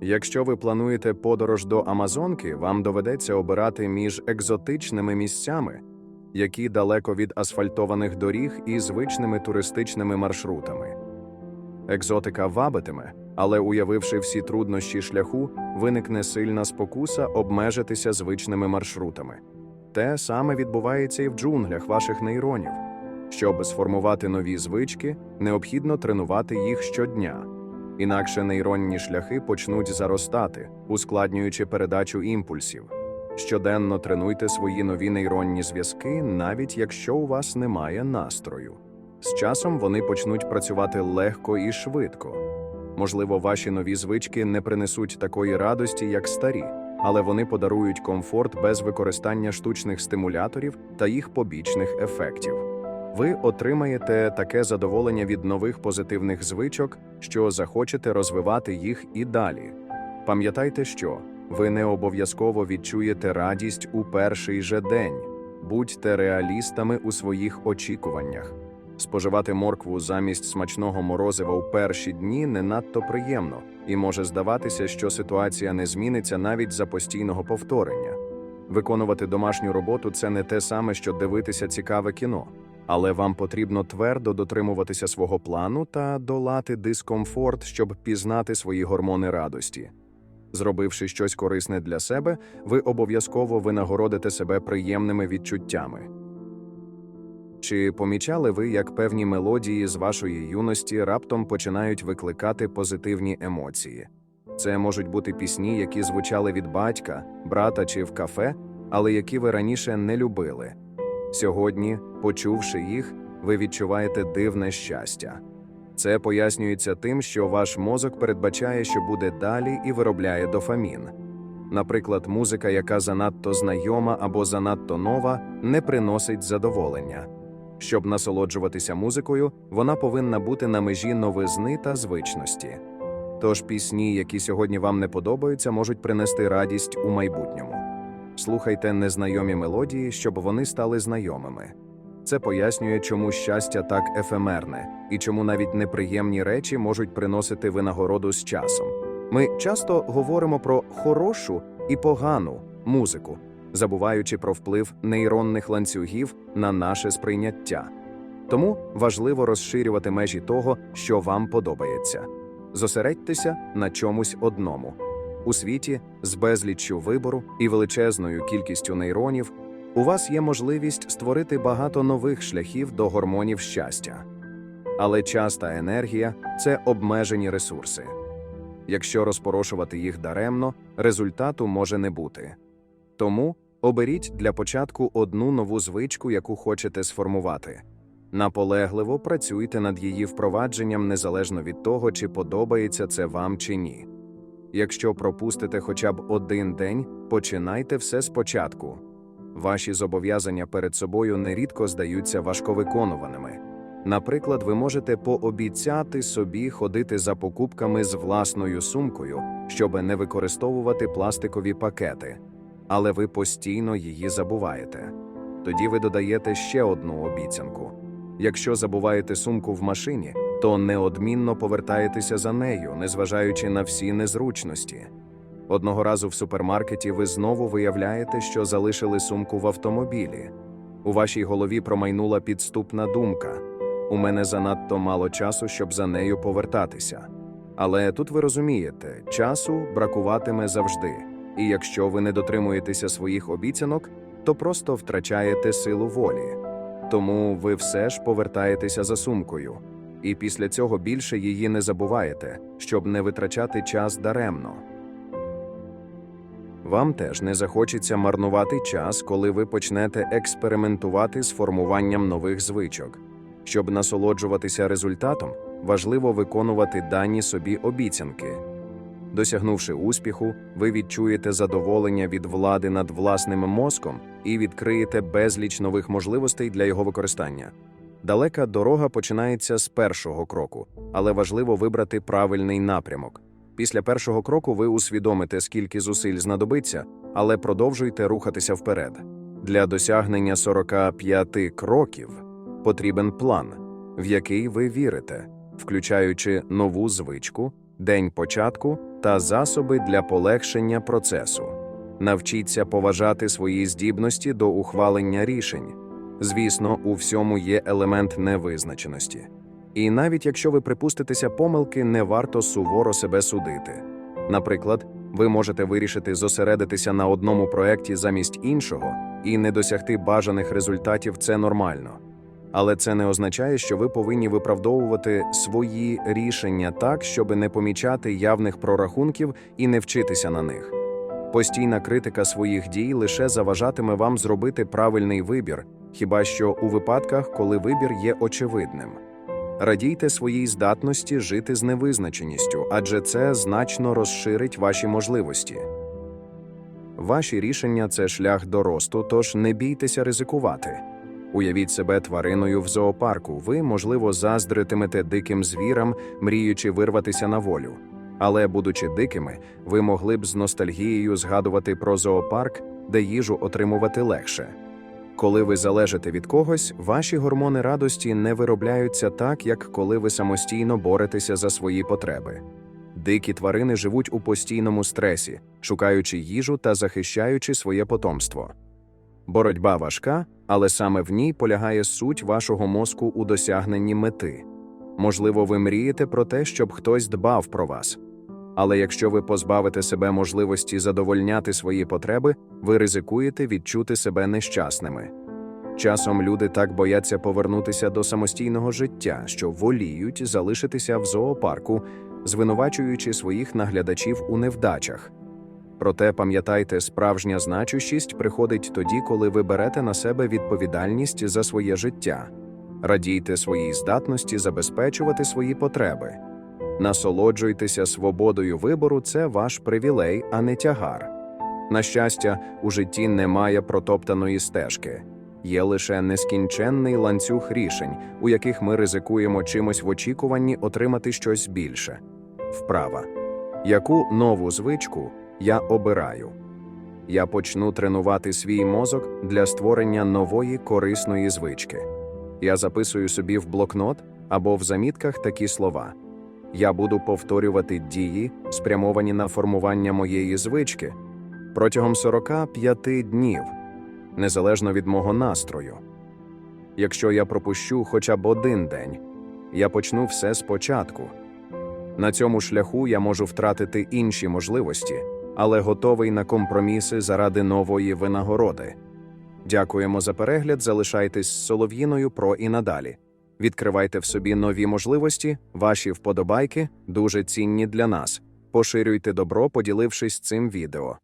Якщо ви плануєте подорож до Амазонки, вам доведеться обирати між екзотичними місцями, які далеко від асфальтованих доріг і звичними туристичними маршрутами. Екзотика вабитиме, але уявивши всі труднощі шляху, виникне сильна спокуса обмежитися звичними маршрутами. Те саме відбувається і в джунглях ваших нейронів. Щоб сформувати нові звички, необхідно тренувати їх щодня. Інакше нейронні шляхи почнуть заростати, ускладнюючи передачу імпульсів. Щоденно тренуйте свої нові нейронні зв'язки, навіть якщо у вас немає настрою. З часом вони почнуть працювати легко і швидко. Можливо, ваші нові звички не принесуть такої радості, як старі, але вони подарують комфорт без використання штучних стимуляторів та їх побічних ефектів. Ви отримаєте таке задоволення від нових позитивних звичок, що захочете розвивати їх і далі. Пам'ятайте, що ви не обов'язково відчуєте радість у перший же день. Будьте реалістами у своїх очікуваннях. Споживати моркву замість смачного морозива у перші дні не надто приємно, і може здаватися, що ситуація не зміниться навіть за постійного повторення. Виконувати домашню роботу це не те саме, що дивитися цікаве кіно, але вам потрібно твердо дотримуватися свого плану та долати дискомфорт, щоб пізнати свої гормони радості. Зробивши щось корисне для себе, ви обов'язково винагородите себе приємними відчуттями. Чи помічали ви, як певні мелодії з вашої юності раптом починають викликати позитивні емоції? Це можуть бути пісні, які звучали від батька, брата чи в кафе, але які ви раніше не любили. Сьогодні, почувши їх, ви відчуваєте дивне щастя. Це пояснюється тим, що ваш мозок передбачає, що буде далі, і виробляє дофамін. Наприклад, музика, яка занадто знайома або занадто нова, не приносить задоволення. Щоб насолоджуватися музикою, вона повинна бути на межі новизни та звичності. Тож пісні, які сьогодні вам не подобаються, можуть принести радість у майбутньому. Слухайте незнайомі мелодії, щоб вони стали знайомими. Це пояснює, чому щастя так ефемерне і чому навіть неприємні речі можуть приносити винагороду з часом. Ми часто говоримо про хорошу і погану музику, забуваючи про вплив нейронних ланцюгів на наше сприйняття. Тому важливо розширювати межі того, що вам подобається. Зосередьтеся на чомусь одному. У світі з безліччю вибору і величезною кількістю нейронів у вас є можливість створити багато нових шляхів до гормонів щастя. Але час та енергія це обмежені ресурси. Якщо розпорошувати їх даремно, результату може не бути. Тому оберіть для початку одну нову звичку, яку хочете сформувати. Наполегливо працюйте над її впровадженням незалежно від того, чи подобається це вам чи ні. Якщо пропустите хоча б один день, починайте все спочатку. Ваші зобов'язання перед собою нерідко здаються важковиконуваними. Наприклад, ви можете пообіцяти собі ходити за покупками з власною сумкою, щоб не використовувати пластикові пакети, але ви постійно її забуваєте. Тоді ви додаєте ще одну обіцянку. Якщо забуваєте сумку в машині, то неодмінно повертаєтеся за нею, незважаючи на всі незручності. Одного разу в супермаркеті ви знову виявляєте, що залишили сумку в автомобілі. У вашій голові промайнула підступна думка. У мене занадто мало часу, щоб за нею повертатися. Але тут ви розумієте, часу бракуватиме завжди, і якщо ви не дотримуєтеся своїх обіцянок, то просто втрачаєте силу волі. Тому ви все ж повертаєтеся за сумкою, і після цього більше її не забуваєте, щоб не витрачати час даремно. Вам теж не захочеться марнувати час, коли ви почнете експериментувати з формуванням нових звичок. Щоб насолоджуватися результатом, важливо виконувати дані собі обіцянки. Досягнувши успіху, ви відчуєте задоволення від влади над власним мозком і відкриєте безліч нових можливостей для його використання. Далека дорога починається з першого кроку, але важливо вибрати правильний напрямок. Після першого кроку ви усвідомите, скільки зусиль знадобиться, але продовжуйте рухатися вперед. Для досягнення 45 кроків потрібен план. в який ви вірите, включаючи нову звичку, день початку та засоби для полегшення процесу. Навчіться поважати свої здібності до ухвалення рішень. Звісно, у всьому є елемент невизначеності. І навіть якщо ви припуститеся помилки, не варто суворо себе судити. Наприклад, ви можете вирішити зосередитися на одному проєкті замість іншого і не досягти бажаних результатів це нормально. Але це не означає, що ви повинні виправдовувати свої рішення так, щоб не помічати явних прорахунків і не вчитися на них. Постійна критика своїх дій лише заважатиме вам зробити правильний вибір, хіба що у випадках, коли вибір є очевидним. Радійте своїй здатності жити з невизначеністю, адже це значно розширить ваші можливості. Ваші рішення це шлях до росту, тож не бійтеся ризикувати. Уявіть себе твариною в зоопарку. Ви, можливо, заздритимете диким звірам, мріючи вирватися на волю. Але, будучи дикими, ви могли б з ностальгією згадувати про зоопарк, де їжу отримувати легше. Коли ви залежите від когось, ваші гормони радості не виробляються так, як коли ви самостійно боретеся за свої потреби. Дикі тварини живуть у постійному стресі, шукаючи їжу та захищаючи своє потомство. Боротьба важка, але саме в ній полягає суть вашого мозку у досягненні мети. Можливо, ви мрієте про те, щоб хтось дбав про вас. Але якщо ви позбавите себе можливості задовольняти свої потреби, ви ризикуєте відчути себе нещасними. Часом люди так бояться повернутися до самостійного життя, що воліють залишитися в зоопарку, звинувачуючи своїх наглядачів у невдачах. Проте пам'ятайте, справжня значущість приходить тоді, коли ви берете на себе відповідальність за своє життя. Радійте своїй здатності забезпечувати свої потреби. Насолоджуйтеся свободою вибору це ваш привілей, а не тягар. На щастя, у житті немає протоптаної стежки, є лише нескінченний ланцюг рішень, у яких ми ризикуємо чимось в очікуванні отримати щось більше. Вправа. Яку нову звичку я обираю? Я почну тренувати свій мозок для створення нової корисної звички. Я записую собі в блокнот або в замітках такі слова. Я буду повторювати дії, спрямовані на формування моєї звички протягом 45 днів, незалежно від мого настрою. Якщо я пропущу хоча б один день, я почну все спочатку. На цьому шляху я можу втратити інші можливості, але готовий на компроміси заради нової винагороди. Дякуємо за перегляд. Залишайтесь з Солов'їною про і надалі. Відкривайте в собі нові можливості, ваші вподобайки дуже цінні для нас. Поширюйте добро, поділившись цим відео.